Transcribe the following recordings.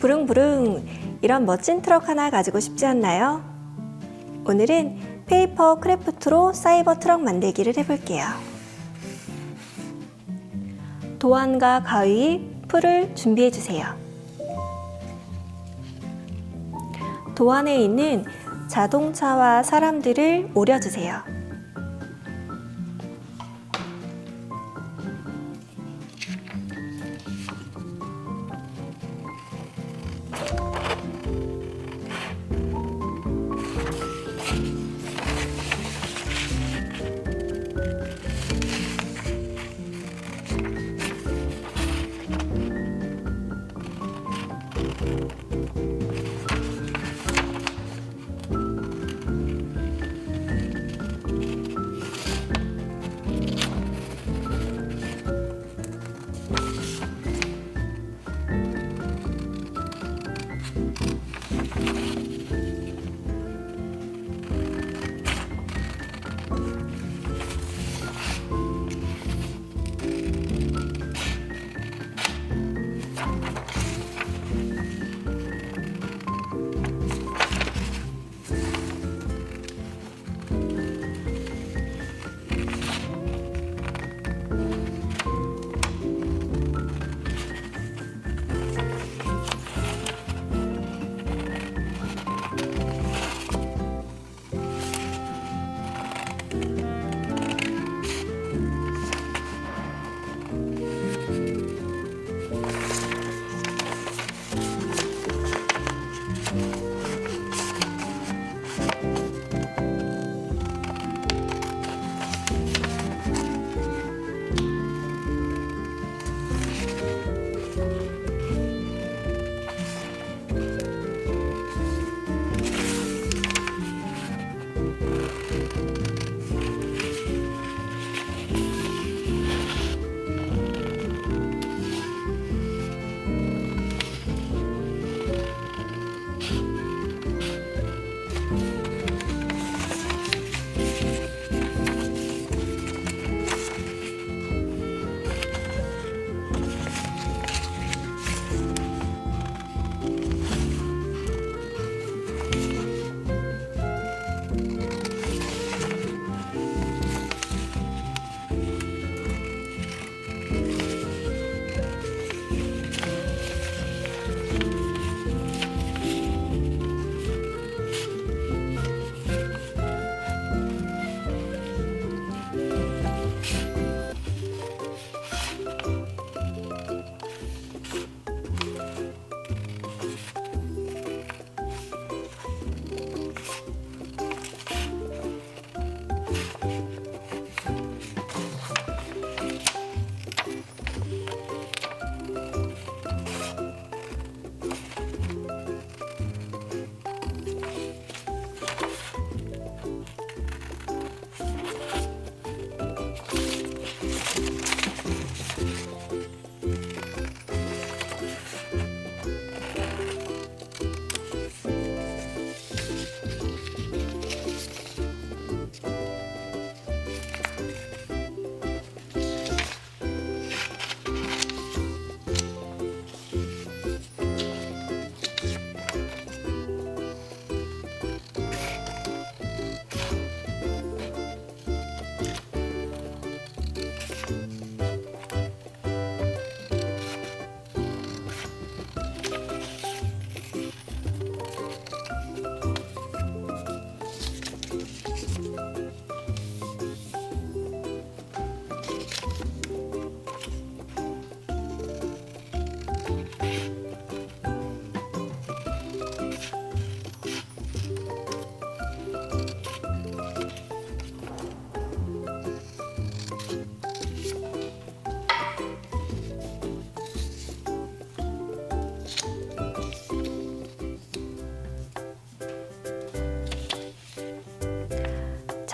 부릉부릉 이런 멋진 트럭 하나 가지고 싶지 않나요? 오늘은 페이퍼 크래프트로 사이버 트럭 만들기를 해볼게요. 도안과 가위, 풀을 준비해 주세요. 도안에 있는 자동차와 사람들을 오려주세요.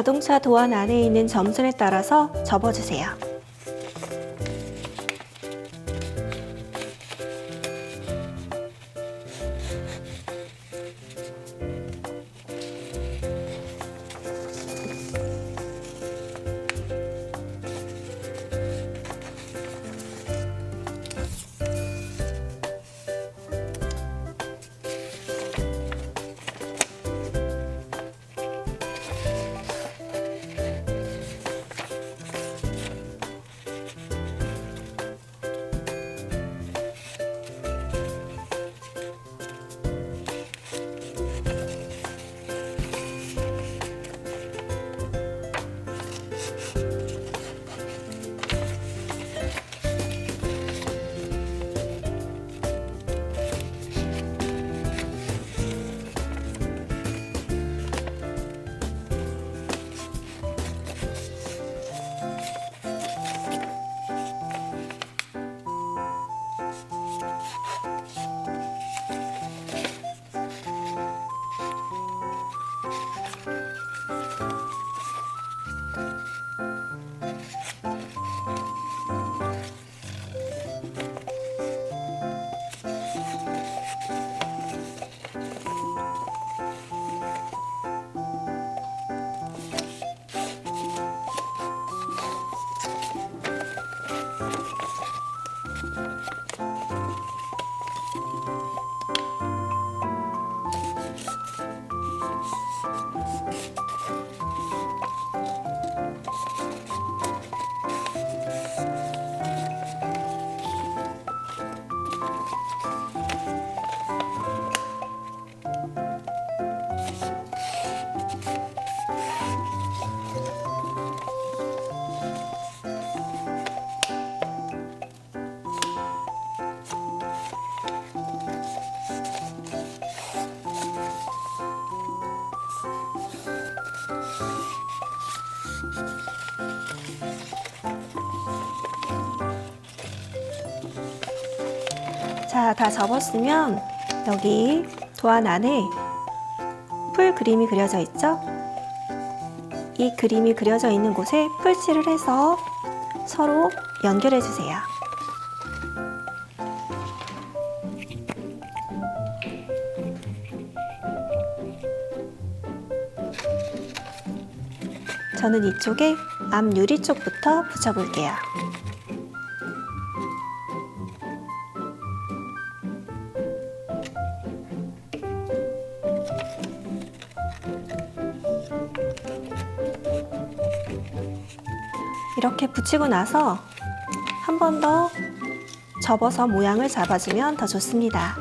자동차 도안 안에 있는 점선에 따라서 접어주세요. 자, 다 접었으면 여기 도안 안에 풀 그림이 그려져 있죠? 이 그림이 그려져 있는 곳에 풀칠을 해서 서로 연결해 주세요. 저는 이쪽에 앞 유리 쪽부터 붙여볼게요. 이렇게 붙이고 나서 한 번 더 접어서 모양을 잡아주면 더 좋습니다.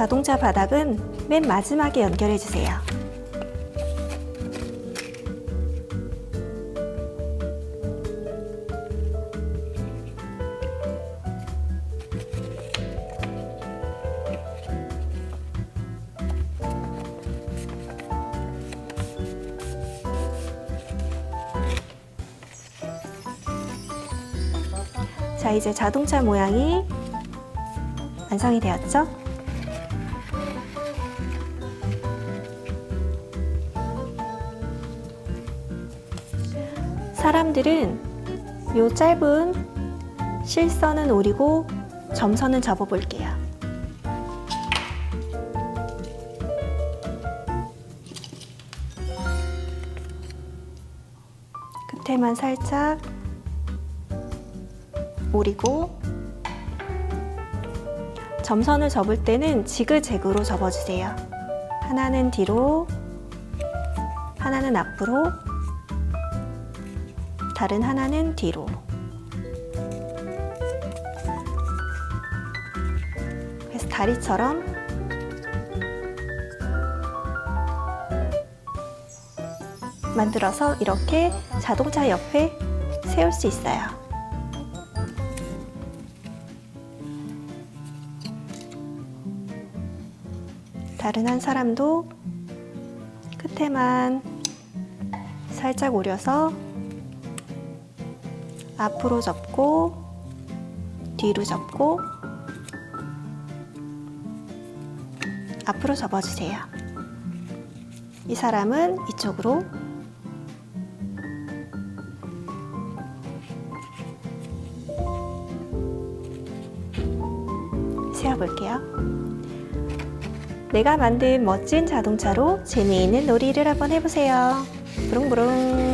자동차 바닥은 맨 마지막에 연결해 주세요. 자, 이제 자동차 모양이 완성이 되었죠? 사람들은 요 짧은 실선은 오리고 점선은 접어 볼게요. 끝에만 살짝 오리고 점선을 접을 때는 지그재그로 접어주세요. 하나는 뒤로, 하나는 앞으로, 다른 하나는 뒤로. 그래서 다리처럼 만들어서 이렇게 자동차 옆에 세울 수 있어요. 다른 한 사람도 끝에만 살짝 오려서 앞으로 접고 뒤로 접고 앞으로 접어주세요. 이 사람은 이쪽으로 세워볼게요. 내가 만든 멋진 자동차로 재미있는 놀이를 한번 해보세요. 부릉부릉.